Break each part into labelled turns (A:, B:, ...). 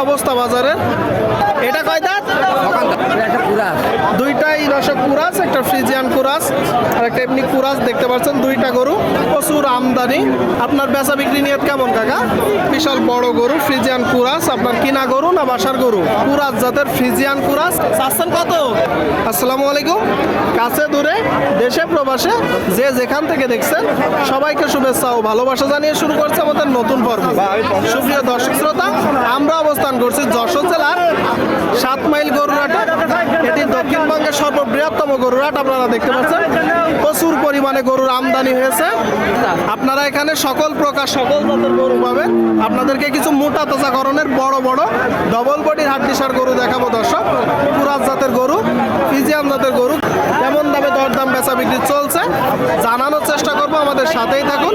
A: অবস্থা বাজারের এটা কয় দাঁত? দর্শক কুরাস, একটা ফ্রিজিয়ান কুরাস আর একটা এমনি কুরাস দেখতে পাচ্ছেন, দুইটা গরু, প্রচুর আমদানি। আপনার বেচা বিক্রি নিয়ে কেমন, কাকা? বিশাল বড় গরু, ফ্রিজিয়ান কুরাস, আপনার কিনা গরু না বাসার গরু? কুরাস জাতের ফ্রিজিয়ান কুরাস। চাচ্ছেন কত? আসসালামু আলাইকুম। কাছে দূরে, দেশে প্রবাসে, যে যেখান থেকে দেখছেন, সবাইকে শুভেচ্ছা ও ভালোবাসা জানিয়ে শুরু করছে আমাদের নতুন পর্ব। সুপ্রিয় দর্শক শ্রোতা, আমরা অবস্থান করছি যশোর জেলার সাত মাইল গরুরাটা এটি দক্ষিণবঙ্গের সর্ববৃহত্তম গরুরাট আপনারা দেখতে পাচ্ছেন। প্রচুর পরিমাণে গরুর আমদানি হয়েছে। আপনারা এখানে সকল প্রকার সকল জাতের গরু পাবেন। আপনাদেরকে কিছু মোটা তাজাকরণের বড় বড় ডবল বডির হাড্ডিসার গরু দেখাবো দর্শক। পুরাত জাতের গরু ফিজিয়াম জাতের গরু। কেমন দামে দরদাম বেচা বিক্রি চলছে জানানোর চেষ্টা করব। আমাদের সাথেই থাকুন।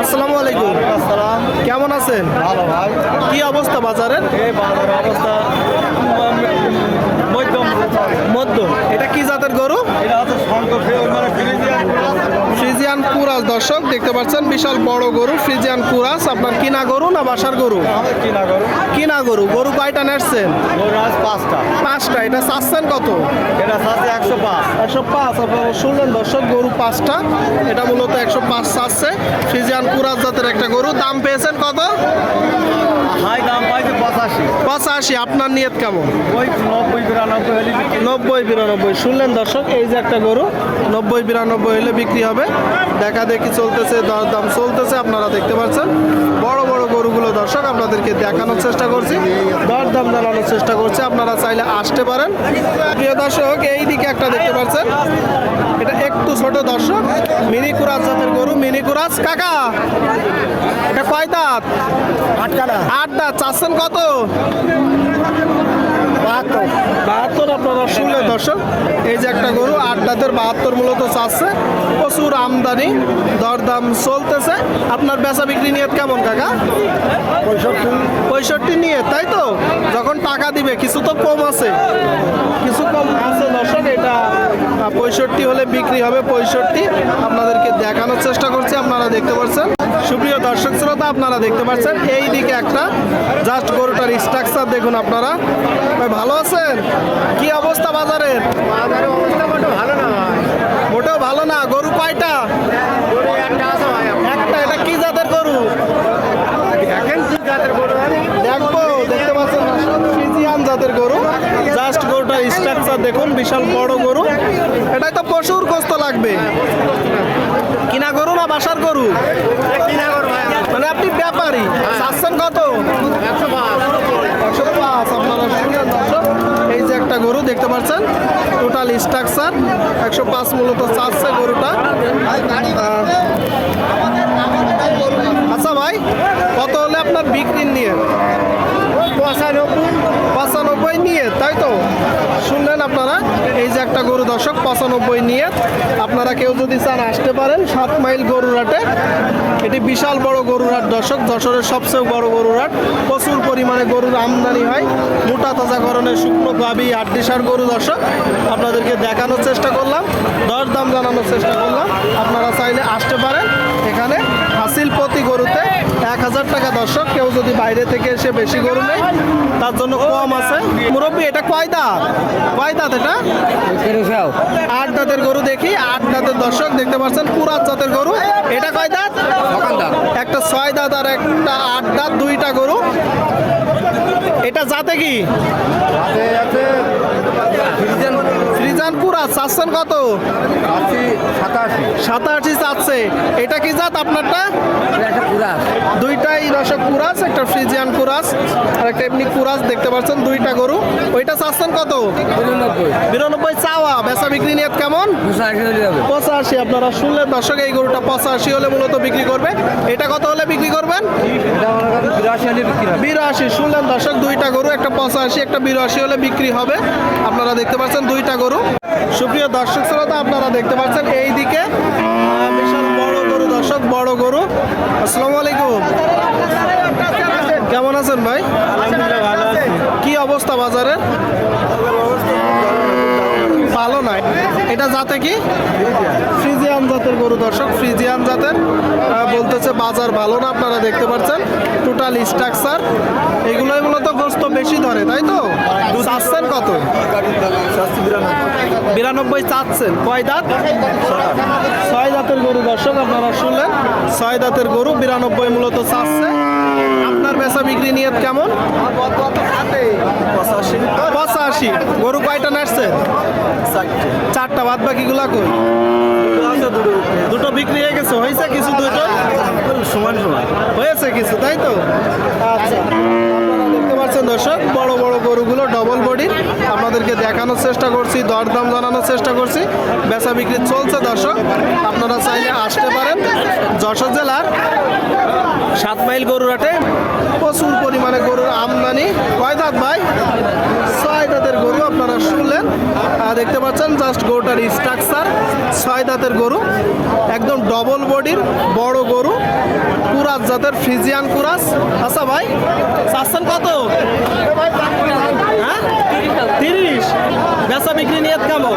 A: আসসালামু আলাইকুম। কেমন আছেন?
B: ভালো ভাই।
A: কি অবস্থা বাজারের?
B: এই বাজার অবস্থা। মধ্যম।
A: মধ্য এটা কি জাতের গরু?
B: Friesian
A: cross. দর্শক দেখতে পাচ্ছেন বিশাল বড় গরু ফ্রিজিয়ান কুরাস। আপনার কিনা গরু না বাসার গরু?
B: কিনা করো
A: কিনা গরু। গরু কয়টা নেটছেন
B: পাঁচটা।
A: পাঁচটা। এটা চাচ্ছেন কত?
B: এটা আছে একশো পাঁচ।
A: একশো পাঁচ। আপনারা শুনলেন দর্শক গরু পাঁচটা। এটা মূলত একশো পাঁচ চাচ্ছে। ফ্রিজিয়ান কুরাস জাতের একটা গরু। দাম পেয়েছেন কত?
B: হাই দাম পাইছে পঁচাশি।
A: পঁচাশি আপনার নিয়ত কেমন?
B: ওই নব্বই বিরানব্বই
A: নব্বই বিরানব্বই। শুনলেন দর্শক এই যে একটা গরু নব্বই বিরানব্বই হলে বিক্রি হবে। দেখা দেখি চলতেছে দরদাম চলতেছে আপনারা দেখতে পাচ্ছেন। বড় বড় গরুগুলো দর্শক আপনাদেরকে দেখানোর চেষ্টা করছি। দরদাম জানানোর চেষ্টা করছি আপনারা চাইলে আসতে পারেন। প্রিয় দর্শক এই দিকে একটা দেখতে পাচ্ছেন। এটা একটু ছোট দর্শক মিনি কুরাজ জাতের গরু মিনি কুরাজ কাকা এটা কয় দাঁত? আট দাঁত। চাচ্ছেন কত?
B: বাহাত্তর।
A: বাহাত্তর আপনারা শুনলেন দর্শক এই যে একটা গরু আট দাঁতের বাহাত্তর মূলত চাচ্ছে। প্রচুর আমদানি দরদাম চলতেছে। আপনার বেচা বিক্রি নিয়ত কেমন কাকা?
B: পঁয়ষট্টি।
A: পঁয়ষট্টি নিয়ে তাই তো? যখন টাকা দিবে কিছু তো কম আছে। কিছু কম আছে দর্শক এটা পঁয়ষট্টি হলে বিক্রি হবে পঁয়ষট্টি। আপনাদেরকে দেখানোর চেষ্টা করছি আপনারা দেখতে পাচ্ছেন। সুপ্রিয় দর্শক শ্রোতা আপনারা দেখতে পাচ্ছেন এই দিকে একটা জাস্ট গরুটার স্ট্রাকচার দেখুন আপনারা। ভাই ভালো আছেন? কি অবস্থা বাজারের?
B: বাজারের অবস্থা মোটো ভালো না
A: মোটেও ভালো না গরু কয়টা?
B: একটা
A: এটা কি জাতের গরু? দেখব দেখতে পাচ্ছেন ফ্রিজিয়ান জাতের গরু। জাস্ট গরুটার স্ট্রাকচার দেখুন বিশাল বড় গরু। এটাই তো প্রচুর গোস্ত লাগবে। কিনা গরু না বাসার গরু? মানে আপনি ব্যাপারী। চাচ্ছেন কত? শুনলেন দর্শক। এই যে একটা গরু দেখতে পাচ্ছেন? টোটাল স্ট্রাকচার একশো পাঁচ মূলত চাচ্ছে গরুটা। আচ্ছা ভাই কত হলে আপনার বিক্রির নিয়ে
B: পঁচানব্বই।
A: পঁচানব্বই নিয়ে তাই তো? শুনলেন আপনারা? এই যে একটা গরু দর্শক, পঁচানব্বই নিয়ে। আপনারা কেউ যদি চান আসতে পারেন, সাত মাইল গরুরাটে এটি বিশাল বড় গরুরাট দর্শক, যশোরের সবচেয়ে বড় গরুরাট প্রচুর পরিমাণে গরুর আমদানি হয়। মোটা তাজাকরণের শুকনো গাবি আড্ডিসার গরু দর্শক। আপনাদেরকে দেখানোর চেষ্টা করলাম দর দাম জানানোর চেষ্টা করলাম। আপনারা চাইলে আসতে পারেন এখানে। হাসিল প্রতি গরুতে এক হাজার টাকা দর্শক। কেউ যদি বাইরে থেকে এসে বেশি গরু নেই তার জন্য কম আছে। মুরব্বী এটা কয় দাঁত? কয় দাঁত এটা? আট দাঁতের গরু দেখি আট দাঁতের দর্শক দেখতে পাচ্ছেন পুরাত জাতের গরু। এটা কয় দাঁত? একটা ছয় দাঁত আর একটা আট দাঁত দুইটা গরু। এটা জাতে কি?
B: আছে
A: ফ্রিজান চাচ্ছেন কত?
B: সাতাশি।
A: চাচ্ছে। এটা কি জাত আপনারটা?
C: পুরা
A: দুইটাই দর্শক কুরাস একটা ফ্রিজিয়ান কুরাস আর একটা এমনি কুরাস দেখতে পাচ্ছেন দুইটা গরু। ওইটা চাচ্ছেন কত?
C: বিরানব্বই।
A: চাওয়া। বেচা বিক্রি নিয়ত কেমন?
C: পঁচাশি
A: আপনারা শুনলেন দর্শক এই গরুটা পঁচাশি হলে মূলত বিক্রি করবে। এটা কত হলে বিক্রি করবেন?
B: বিরাশি
A: শুনলেন দর্শক দুইটা গরু একটা পঁচাশি একটা বিরাশি হলে বিক্রি হবে। আপনারা দেখতে পাচ্ছেন দুইটা গরু। সুপ্রিয় দর্শক শ্রোতা, আপনারা দেখতে পাচ্ছেন এই দিকে বিশাল বড় গরু দর্শক, বড় গরু। আসসালামু আলাইকুম। কেমন আছেন ভাই? কি অবস্থা বাজারে? ভালো নাই। এটা জাতে কি? ফ্রিজিয়ান জাতের গরু দর্শক, ফ্রিজিয়ান জাতের। বলতেছে বাজার ভালো না আপনারা দেখতে পাচ্ছেন। টোটাল স্ট্রাকচার এগুলোই মূলত গোস্ত বেশি ধরে, তাই তো? চাচ্ছেন কত? বিরানব্বই চাচ্ছেন। কয় দাঁত? ছয় দাঁতের গরু, দর্শক, আপনারা শুনলেন। ছয় দাঁতের গরু বিরানব্বই মূলত চাচ্ছে। আপনার বেচা বিক্রি নিয়ত কেমন? পঁচাশি। গরু কয়টা নাচছে চারটা বাদ বাকিগুলা কই? দুটো বিক্রি। হয়ে গেছে হয়েছে কিছু দুটো? সমান সমান। হয়েছে কিছু তাই তো? আচ্ছা দেখতে পাচ্ছেন দর্শক বড় বড় গরুগুলো ডবল বডির আপনাদেরকে দেখানোর চেষ্টা করছি, দরদাম জানানোর চেষ্টা করছি। বেচা বিক্রি চলছে দর্শক, আপনারা চাইলে আসতে পারেন। যশোর জেলার সাত মাইল গরুর গরুরাটে প্রচুর পরিমাণে গরুর আমদানি। কয় দাঁত ভাই? ছয় দাঁতের গরু আপনারা শুনলেন। দেখতে পাচ্ছেন জাস্ট গরুটার স্ট্রাকচার ছয় দাঁতের গরু, একদম ডবল বডির বড় গরু। কুরাস জাতের ফ্রিজিয়ান কুরাস। আচ্ছা ভাই, চাচ্ছেন কত? তিরিশ। বেচা বিক্রি নিয়ে কেমন